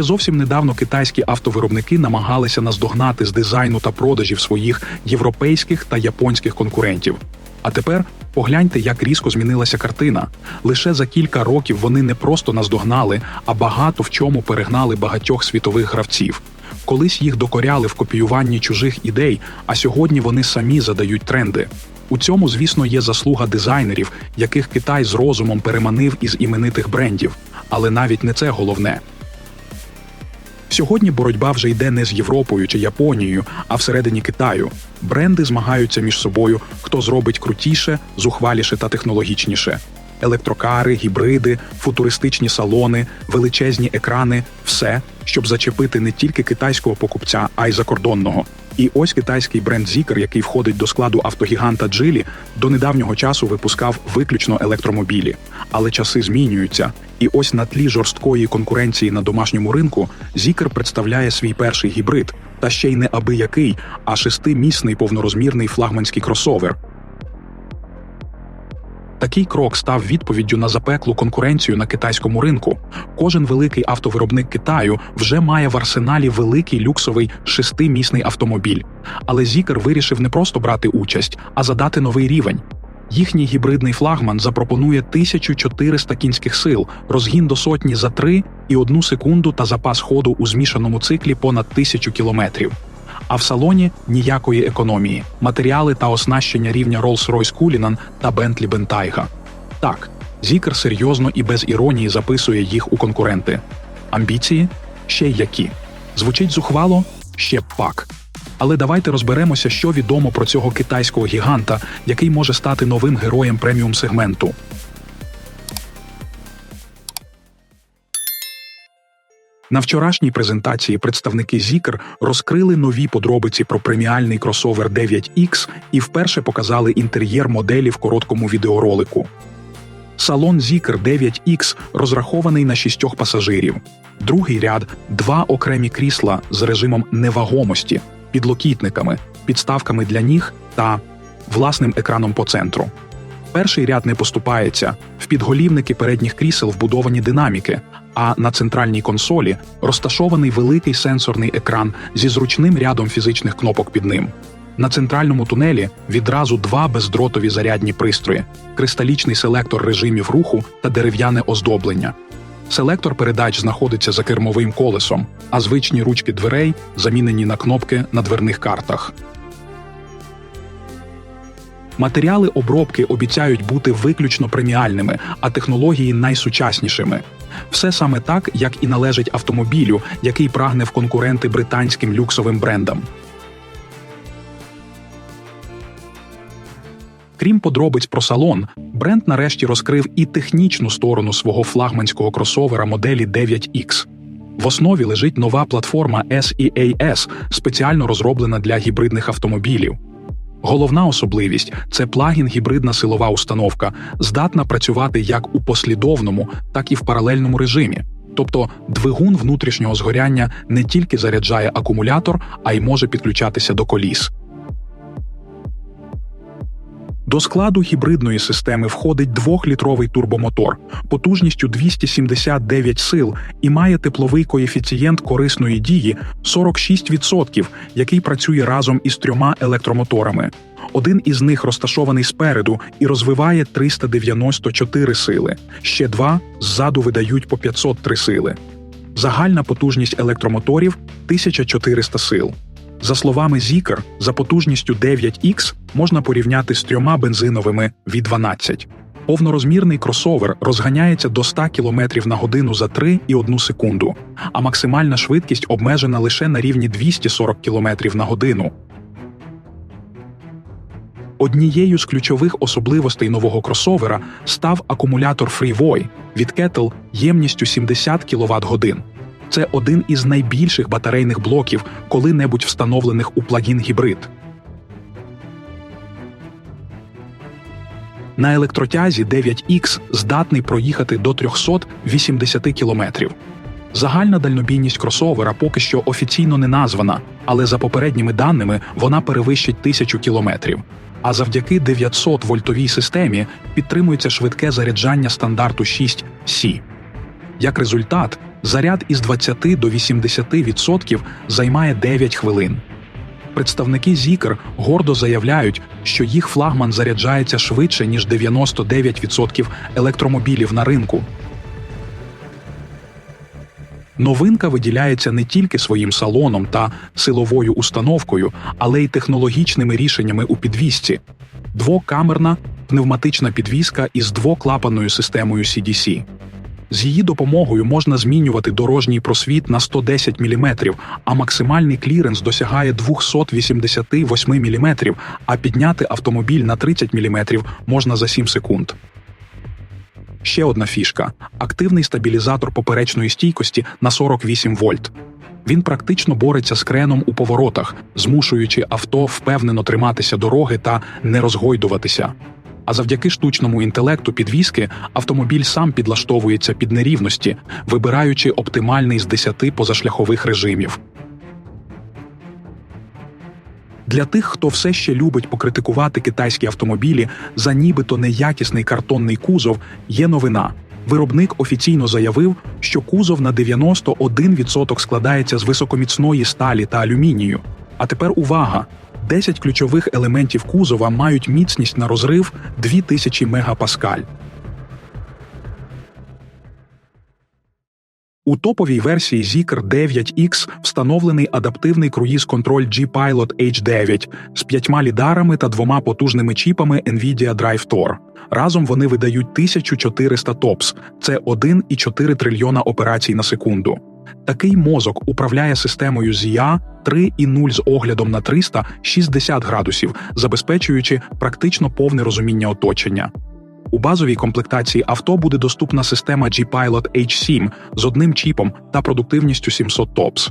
Ще зовсім недавно китайські автовиробники намагалися наздогнати з дизайну та продажів своїх європейських та японських конкурентів. А тепер погляньте, як різко змінилася картина. Лише за кілька років вони не просто наздогнали, а багато в чому перегнали багатьох світових гравців. Колись їх докоряли в копіюванні чужих ідей, а сьогодні вони самі задають тренди. У цьому, звісно, є заслуга дизайнерів, яких Китай з розумом переманив із іменитих брендів. Але навіть не це головне. Сьогодні боротьба вже йде не з Європою чи Японією, а всередині Китаю. Бренди змагаються між собою, хто зробить крутіше, зухваліше та технологічніше. Електрокари, гібриди, футуристичні салони, величезні екрани все, щоб зачепити не тільки китайського покупця, а й закордонного. І ось китайський бренд Zikr, який входить до складу автогіганта Geely, до недавнього часу випускав виключно електромобілі. Але часи змінюються. І ось на тлі жорсткої конкуренції на домашньому ринку Zikr представляє свій перший гібрид, та ще й не аби який, а шестимісний повнорозмірний флагманський кросовер. Такий крок став відповіддю на запеклу конкуренцію на китайському ринку. Кожен великий автовиробник Китаю вже має в арсеналі великий люксовий шестимісний автомобіль. Але Zikr вирішив не просто брати участь, а задати новий рівень. Їхній гібридний флагман запропонує 1400 кінських сил, розгін до сотні за 3 і 1 секунду та запас ходу у змішаному циклі понад 1000 кілометрів. А в салоні ніякої економії, матеріали та оснащення рівня Rolls-Royce Cullinan та Bentley Bentayga. Так, Zikr серйозно і без іронії записує їх у конкуренти. Амбіції ще які. Звучить зухвало ще пак. Але давайте розберемося, що відомо про цього китайського гіганта, який може стати новим героєм преміум сегменту. На вчорашній презентації представники Zikr розкрили нові подробиці про преміальний кросовер 9X і вперше показали інтер'єр моделі в короткому відеоролику. Салон Zikr 9X розрахований на шістьох пасажирів. Другий ряд два окремі крісла з режимом невагомості, підлокітниками, підставками для ніг та власним екраном по центру. Перший ряд не поступається. В підголівники передніх крісел вбудовані динаміки, а на центральній консолі розташований великий сенсорний екран зі зручним рядом фізичних кнопок під ним. На центральному тунелі відразу два бездротові зарядні пристрої: кристалічний селектор режимів руху та дерев'яне оздоблення. Селектор передач знаходиться за кермовим колесом, а звичні ручки дверей замінені на кнопки на дверних картах. Матеріали обробки обіцяють бути виключно преміальними, а технології найсучаснішими. Все саме так, як і належить автомобілю, який прагне в конкуренти британським люксовим брендам. Крім подробиць про салон, бренд нарешті розкрив і технічну сторону свого флагманського кросовера моделі 9X. В основі лежить нова платформа SEAS, спеціально розроблена для гібридних автомобілів. Головна особливість це плагін-гібридна силова установка, здатна працювати як у послідовному, так і в паралельному режимі. Тобто двигун внутрішнього згоряння не тільки заряджає акумулятор, а й може підключатися до коліс. До складу гібридної системи входить двохлітровий турбомотор потужністю 279 сил і має тепловий коефіцієнт корисної дії 46%, який працює разом із трьома електромоторами. Один із них розташований спереду і розвиває 394 сили. Ще два ззаду видають по 503 сили. Загальна потужність електромоторів 1400 сил. За словами Zikr, за потужністю 9X можна порівняти з трьома бензиновими V12. Повнорозмірний кросовер розганяється до 100 км на годину за 3,1 секунду, а максимальна швидкість обмежена лише на рівні 240 км на годину. Однією з ключових особливостей нового кросовера став акумулятор FreeVoy від Kettle ємністю 70 кВт годин. Це один із найбільших батарейних блоків, коли-небудь встановлених у плагін гібрид. На електротязі 9X здатний проїхати до 380 км. Загальна дальнобійність кросовера поки що офіційно не названа, але за попередніми даними вона перевищить 1000 км. А завдяки 900 вольтовій системі підтримується швидке заряджання стандарту 6 c Як результат, Заряд із 20 до 80% займає 9 хвилин. Представники Zikr гордо заявляють, що їх флагман заряджається швидше ніж 99% електромобілів на ринку. Новинка виділяється не тільки своїм салоном та силовою установкою, але й технологічними рішеннями у підвісці. Двокамерна пневматична підвіска із двоклапаною системою CDC. З її допомогою можна змінювати дорожній просвіт на 110 мм, а максимальний кліренс досягає 288 мм, а підняти автомобіль на 30 мм можна за 7 секунд. Ще одна фішка активний стабілізатор поперечної стійкості на 48 вольт. Він практично бореться з креном у поворотах, змушуючи авто впевнено триматися дороги та не розгойдуватися. А завдяки штучному інтелекту підвіски автомобіль сам підлаштовується під нерівності, вибираючи оптимальний з 10 позашляхових режимів. Для тих, хто все ще любить покритикувати китайські автомобілі за нібито неякісний картонний кузов, є новина. Виробник офіційно заявив, що кузов на 91% складається з високоміцної сталі та алюмінію. А тепер увага! 10 ключових елементів кузова мають міцність на розрив 2000 мегапаскаль. У топовій версії Zikr 9X встановлений адаптивний круїз-контроль G-Pilot H9 з п'ятьма лідарами та двома потужними чіпами NVIDIA Drive Thor. Разом вони видають 1400 ТОПС – це 1,4 трильйона операцій на секунду. Такий мозок управляє системою ZIA 3,0 з оглядом на 360 градусів, забезпечуючи практично повне розуміння оточення. У базовій комплектації авто буде доступна система G-Pilot H7 з одним чіпом та продуктивністю 700 ТОПС.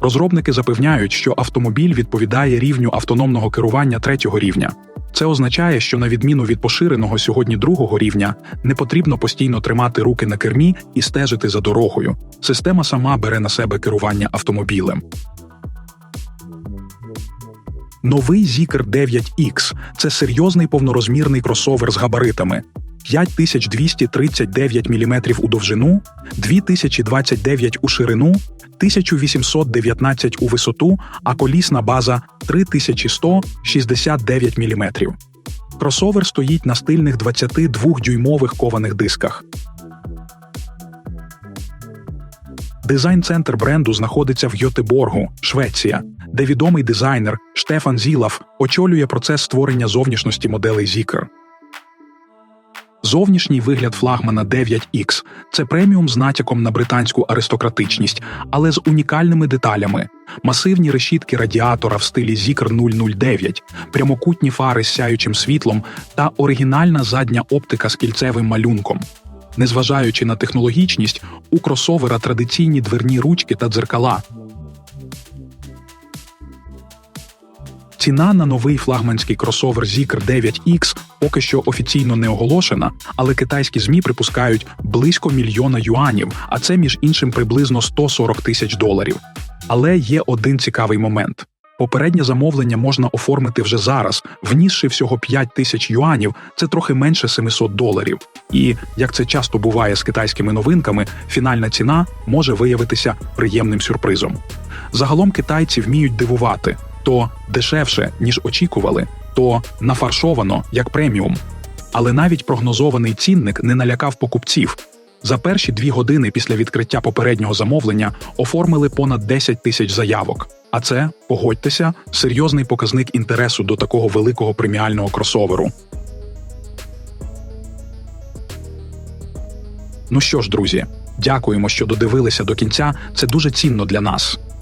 Розробники запевняють, що автомобіль відповідає рівню автономного керування третього рівня. Це означає, що на відміну від поширеного сьогодні другого рівня, не потрібно постійно тримати руки на кермі і стежити за дорогою. Система сама бере на себе керування автомобілем. Новий Zikr 9X – це серйозний повнорозмірний кросовер з габаритами. 5239 мм у довжину, 2029 у ширину, 1819 у висоту, а колісна база 3169 мм. Кросовер стоїть на стильних 22-дюймових кованих дисках. Дизайн-центр бренду знаходиться в Йотеборгу, Швеція, де відомий дизайнер Штефан Зілав очолює процес створення зовнішності моделей Zikr. Зовнішній вигляд флагмана 9X – це преміум з натяком на британську аристократичність, але з унікальними деталями: масивні решітки радіатора в стилі Zikr 009, прямокутні фари з сяючим світлом та оригінальна задня оптика з кільцевим малюнком. Незважаючи на технологічність, у кросовера традиційні дверні ручки та дзеркала. Ціна на новий флагманський кросовер Zikr 9X поки що офіційно не оголошена, але китайські змі припускають близько мільйона юанів, а це між іншим приблизно 140 тисяч доларів. Але є один цікавий момент. Попереднє замовлення можна оформити вже зараз, внісши всього 5 тисяч юанів, це трохи менше 700 доларів. І як це часто буває з китайськими новинками, фінальна ціна може виявитися приємним сюрпризом. Загалом китайці вміють дивувати то дешевше, ніж очікували, то нафаршовано як преміум. Але навіть прогнозований цінник не налякав покупців. За перші дві години після відкриття попереднього замовлення оформили понад 10 тисяч заявок. А це, погодьтеся, серйозний показник інтересу до такого великого преміального кросоверу. Ну що ж, друзі, дякуємо, що додивилися до кінця. Це дуже цінно для нас.